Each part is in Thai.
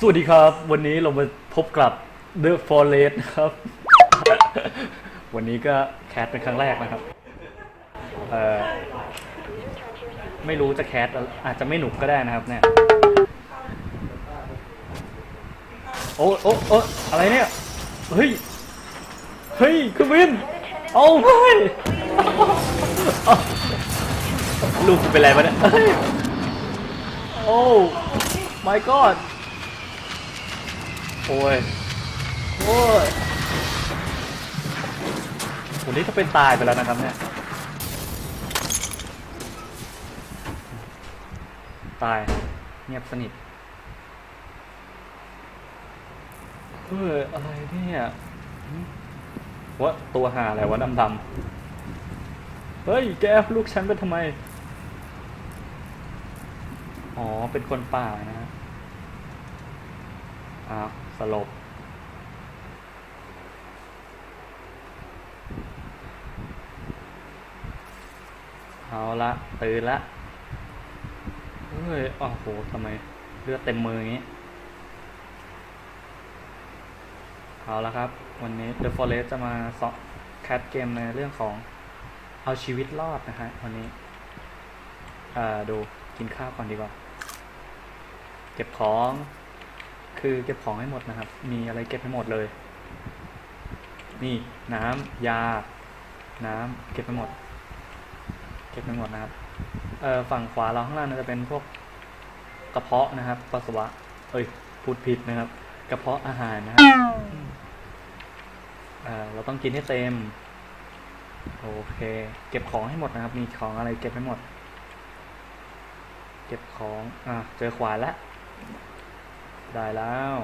สวัสดีครับ วันนี้เรามาพบกับ The Forest นะครับ วันนี้ก็แคสเป็นครั้งแรกนะครับเอ่อไม่รู้จะแคสอาจจะไม่หนุกก็ได้นะครับ เนี่ย โอ้โอ้โอ้อะไรเนี่ย เฮ้ย เฮ้ยคือวิน เอาไม่เอาลูกกูเป็นไรวะเนี่ย โอ้ my god โอ้ย โอ้ยวันนี้จะเป็นตายไปแล้วนะครับเนี่ย ตาย เงียบสนิทเฮ้ยอะไรเนี่ยหึวะตัวหาอะไรวะดำดำๆเฮ้ย แกเอาลูกฉันไปทำไม อ๋อ เป็นคนป่านะฮะอ้าว สลบ เอาละตื่นละ เฮ้ยโอ้โหทำไมเลือดเต็มมืออย่างนี้ เอาละครับ วันนี้ The Forest จะมาสอบแคทเกมในเรื่องของเอาชีวิตรอดนะฮะวันนี้ อ่า ดูกินข้าวก่อนดีกว่า เก็บของ คือเก็บของให้หมดนะครับ มีอะไรเก็บให้หมดเลย นี่น้ำยา น้ำเก็บไปหมด เก็บไปหมดนะครับเอ่อฝั่งขวาเราข้างล่างจะเป็นพวกกระเพาะนะครับปัสสาวะ เอ้ยพูดผิดนะครับ กระเพาะอาหารนะครับเอ่อเราต้องกินให้เต็มโอเค เก็บของให้หมดนะครับ มีของอะไรเก็บให้หมด เก็บของ อะ เจอขวานแล้ว ได้แล้ว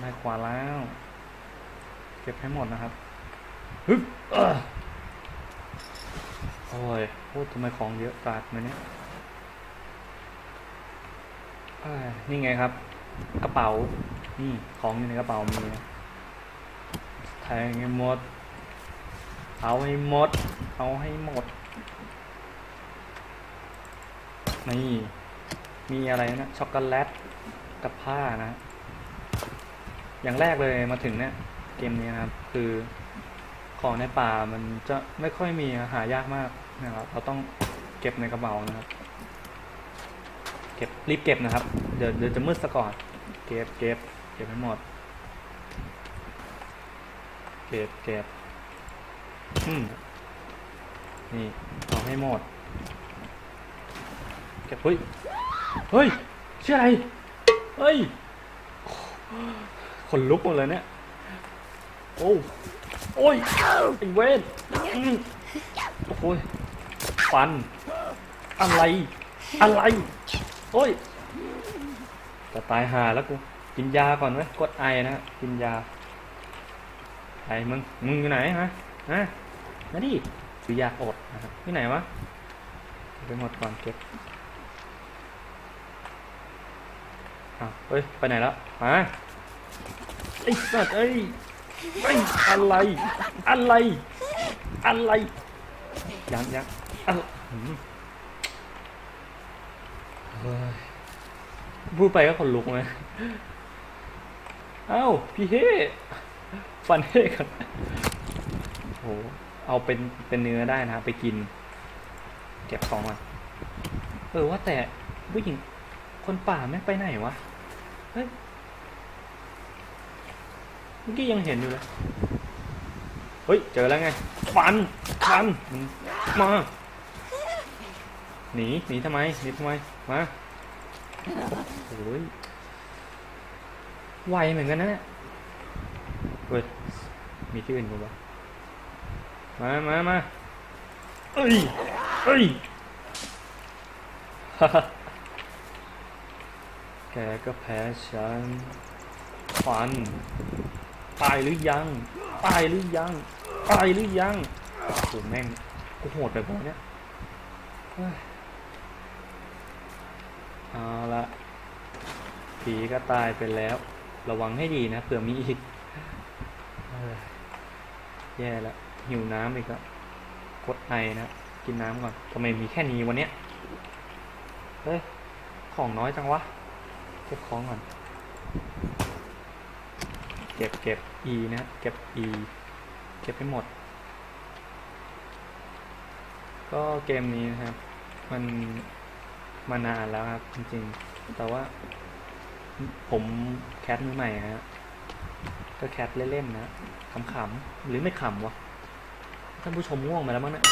ได้ขวาแล้ว เก็บให้หมดนะครับฮึบเอ้อโอ้ยโอ้ทำไมของเยอะกาดมาเนี่ยเอ้ยนี่ไงครับ กระเป๋า นี่ของอยู่ในกระเป๋ามีนะแทงให้หมด เอาให้หมด เอาให้หมด นี่ มีอะไรนะ ช็อกโกแลต กับผ้านะ อย่างแรกเลยมาถึงเนี่ยเกมนี้นะครับ คือของในป่ามันจะไม่ค่อยมีหายากมากนะครับเราต้องเก็บในกระเป๋านะครับ เก็บรีบเก็บนะครับ เดี๋ยวเดี๋ยวจะมืดซะก่อน เก็บเก็บเก็บให้หมด เก็บเก็บอืมนี่เอาให้หมด เก็บเฮ้ย เฮ้ยชื่ออะไร เฮ้ยคนลุกหมดเลยเนี่ย โอ้โอ้ยไอ้เวนโอ้ยฟัน อะไร อะไร โอ้ยจะตายหาแล้วกู กินยาก่อนไหมกดไอนะกินยา ไอ้มึง มึงอยู่ไหนฮะฮะมาดิคือยาอดนะครับที่ไหนวะเก็บไปหมดก่อนเก็บ อ้าวเฮ้ย ไปไหนแล้วฮะไอ้สัตว์เอ้ยไอ้ยอะไร อะไร อะไร ยังยังอะหืมเฮ้ยพูดไปก็ขนลุกเลยเอ้า พี่เฮฟันเฮกันโห เอาเป็นเป็นเนื้อได้นะ ไปกิน เก็บของก่อนเออว่าแต่ผู้หญิง คนป่าแม่งไปไหนวะ เฮ้ย เมื่อกี้ยังเห็นอยู่เลย เฮ้ย เจอแล้วไงฟันฟันมันมา หนี หนีทำไม หนีทำไม มาโอ้ยไวเหมือนกันนะเนี่ยเฮ้ย มีที่อื่นกูปะมามามาเอ้ยเอ้ยฮ่าฮ่า แกก็แพ้ฉันฟัน ตายหรือยัง ตายหรือยัง ตายหรือยังโอ้แม่งกูโหดไปหมดเนี่ยเฮ้ยเอาละผีก็ตายไปแล้ว ระวังให้ดีนะเผื่อมีอีกเยแย่แล้วหิวน้ำอีกแล้วกดไอนะ กินน้ำก่อนทำไมมีแค่นี้วันเนี้ยเฮ้ย ของน้อยจังวะ เก็บของก่อน เก็บเก็บ e นะ เก็บ e เก็บให้หมด ก็เกมนี้นะครับ มันมานานแล้วครับ จริงๆ แต่ว่าผมแคทมือใหม่นะฮะก็แคทเล่นๆนะขำๆหรือไม่ขำวะท่านผู้ชมง่วงมาแล้วมั้งเนะ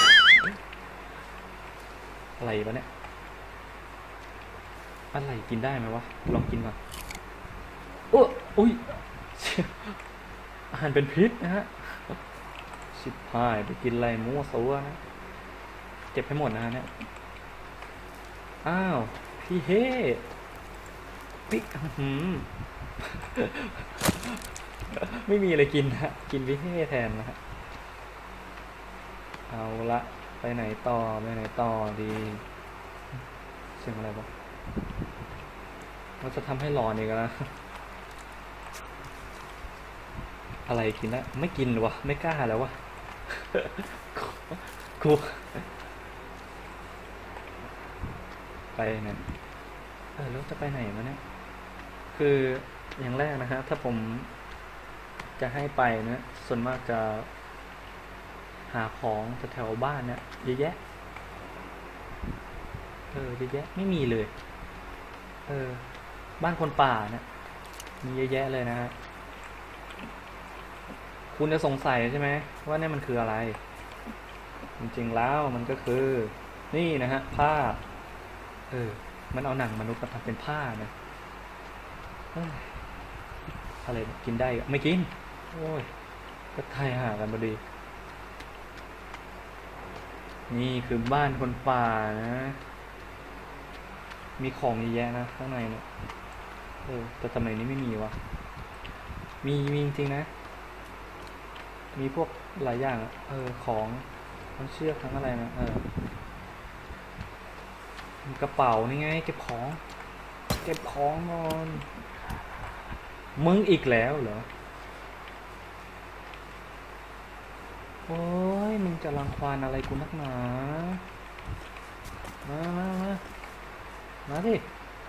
อะไรวะเนี่ย อะไรกินได้ไหมวะ ลองกินก่อนโอ้อุ้ยอาหารเป็นพิษนะฮะ ชิบหายไปกินอะไรมั่วซัวนะเก็บให้หมดนะฮะเนี่ย อ้าว พี่เฮ่ปิ๊กอื้อหือไม่มีอะไรกินนะฮะกินพี่เฮ่แทนนะฮะ เอาละ ไปไหนต่อ ไปไหนต่อดี เสียงอะไรวะ เราจะทำให้หลอนอีกแล้วอะไรกินแล้วไม่กินวะ ไม่กล้าแล้ววะกูไปไหนเออแล้วจะไปไหนมาเนี่ย คืออย่างแรกนะฮะถ้าผมจะให้ไปนะ ส่วนมากจะ หาของแถวๆบ้านเนี่ยเยอะแยะ เออเยอะแยะ ไม่มีเลย เออ บ้านคนป่าเนี่ยมีเยอะแยะเลยนะฮะคุณจะสงสัยใช่ไหมว่านี่มันคืออะไร จริงๆแล้วมันก็คือ นี่นะฮะผ้า เออ มันเอาหนังมนุษย์มาทำเป็นผ้านะเอ้ยอะไรเนี่ยกินได้ไม่กิน โอ้ย ก็ทายหากันพอดี นี่คือบ้านคนป่านะ มีของเยอะแยะนะ ข้างในเนี่ย เออแต่สมัยนี้ไม่มีวะมีมีจริงๆนะ มีพวกหลายอย่างเออของทั้งเชือกทั้งอะไรนะเออกระเป๋านี่ไง เก็บของ เก็บของนอนมึงอีกแล้วเหรอโอ้ยมึงจะรังควานอะไรกูนักหนา มามามามาดิ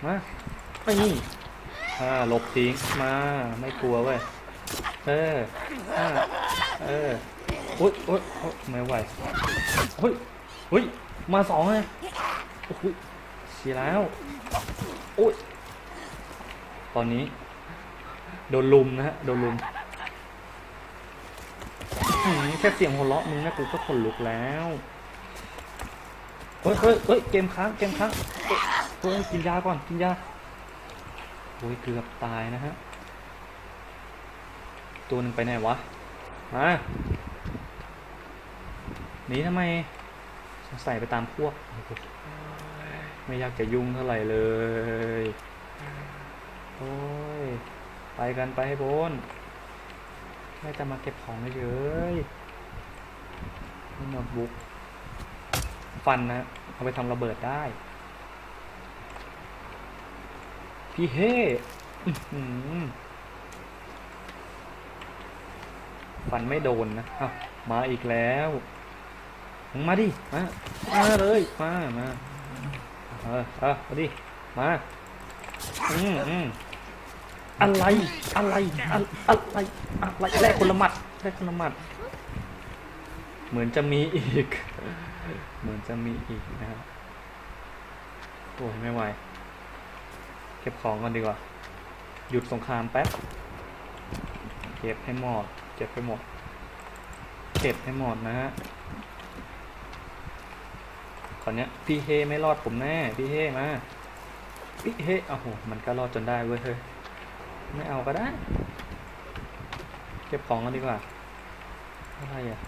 มาไปนี่ อ่าหลบทิ้งมา ไม่กลัวเว้ย เอออ่าเอออุ้ยอุ้ยอุ๊ยไม่ไหวเฮ้ยเฮ้ย มาสองเลยโอ้ยเสียแล้วโอ้ย ตอนนี้ โดนลุมนะฮะ โดนลุม แค่เสียงหัวเราะมึงนะกูก็ขนลุกแล้วเฮ้ยเฮ้ยเฮ้ยเกมค้าง เกมค้างเฮ้ยกินยาก่อน กินยา อ้ยเกือบตายนะฮะ ตัวหนึ่งไปไหนวะ มา หนีทำไมสงสัยไปตามพวก ไม่อยากจะยุ่งเท่าไหร่เลย โอ้ย ไปกันไปให้พ้นแค่จะมาเก็บของเฉยๆนี่โน้ตบุ๊กฟันนะ เอาไปทำระเบิดได้ พี่เฮ่อื้อหือฟันไม่โดนนะอ้าวมาอีกแล้วมึงมาดิ มา มาเลย มา มาเออเออมาดิ มา อืมอืมอะไร อะไรอะอะไร อะไรแรกคนละหมัดแรกคนละหมัด เหมือนจะมีอีก เหมือนจะมีอีกนะครับโอ้ยไม่ไหว เก็บของก่อนดีกว่า หยุดสงครามแป๊บ เก็บให้หมด เก็บให้หมด เก็บให้หมดนะฮะตอนเนี้ยพี่เฮไม่รอดผมแน่ พี่เฮมา พี่เฮโอ้โห มันก็รอดจนได้เว้ยเฮ้ย ไม่เอาก็ได้ เก็บของกันดีกว่า อะไรอะ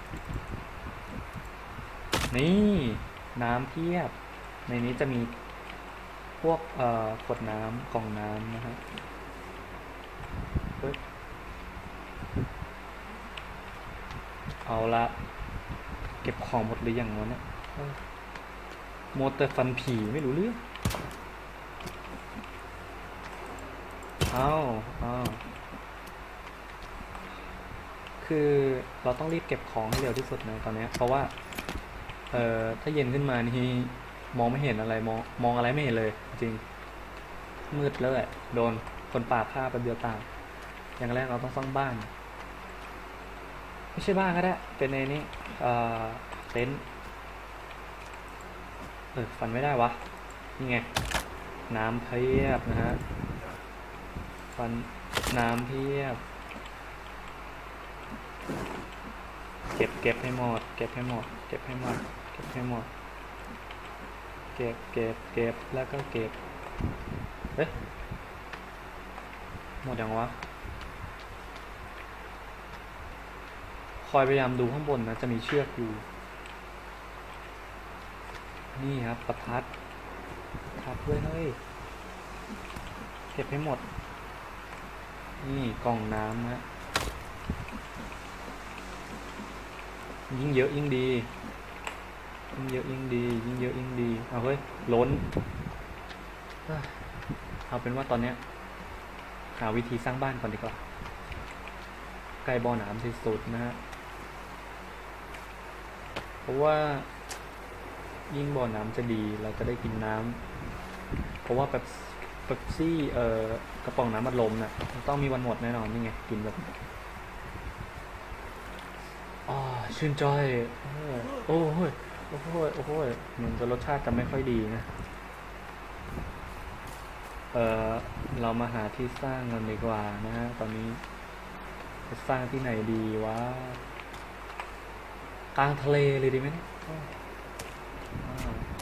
นี่ น้ำเพียบ ในนี้จะมี พวกขวดน้ำกล่องน้ำนะฮะเฮ้ยเอาละ เก็บของหมดหรือยังวะเนี่ยเอ้ยมัวแต่ฟันผีไม่รู้เรื่องเอาเอาคือเราต้องรีบเก็บของให้เร็วที่สุดนะตอนนี้เพราะว่า เอ่อ ถ้าเย็นขึ้นมานี่ มองไม่เห็นอะไรมองมองอะไรไม่เห็นเลย จริง มืดแล้วแหละโดนคนป่าฆ่าไปเดียวตายอย่างแรกเราต้องสร้างบ้าน ไม่ใช่บ้านก็ได้ เป็นในนี้เอ่อเต็นท์เออฟันไม่ได้วะนี่ไงน้ำเพียบนะฮะฟันน้ำเพียบ เก็บเก็บให้หมด เก็บให้หมด เก็บให้หมด เก็บให้หมด เก็บ เก็บ เก็บ แล้วก็เก็บเอ๊ะหมดยังวะ คอยพยายามดูข้างบนนะ จะมีเชือกอยู่ นี่ครับประทัดประทัดด้วยเฮ้ย เก็บให้หมด นี่กล่องน้ำนะยิ่งเยอะยิ่งดี ยิ่งเยอะยิ่งดี ยิ่งเยอะยิ่งดี เอาเฮ้ย ล้น เอาเป็นว่าตอนเนี้ย หาวิธีสร้างบ้านก่อนดีกว่า ใกล้บ่อน้ำที่สุดนะฮะ เพราะว่า ยิ่งบ่อน้ำจะดี เราจะได้กินน้ำ เพราะว่าแบบเป๊ปซี่เอ่อกระป๋องน้ำมันลมน่ะต้องมีวันหมดแน่นอนนี่ไงกินแบบอ่าชื่นใจโอ้โห โอ้โหโอ้โหเหมือนจะรสชาติจะไม่ค่อยดีนะ เออเรามาหาที่สร้างกันดีกว่านะฮะตอนนี้จะสร้างที่ไหนดีวะกลางทะเลเลยดีไหมเนี่ย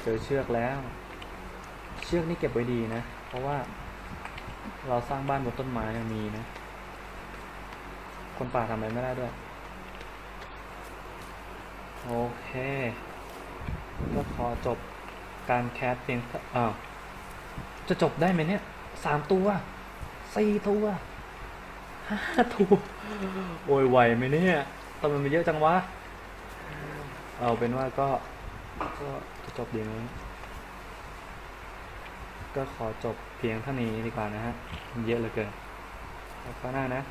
เจอเชือกแล้ว เชือกนี่เก็บไว้ดีนะ เพราะว่าเราสร้างบ้านบนต้นไม้ยังมีนะ คนป่าทำอะไรไม่ได้ด้วย โอเค ก็ขอจบการแคสเพียงอ่าอ้าวจะจบได้ไหมเนี่ยสามตัวสี่ตัวห้าตัวโอยไหวไหมเนี่ยทำไมมันเยอะจังวะ เอาเป็นว่าก็ ก็จะจบเดี๋ยวนี้ก็ขอจบเพียงเท่านี้ดีกว่านะฮะมันเยอะเหลือเกินแล้วก็หน้านะ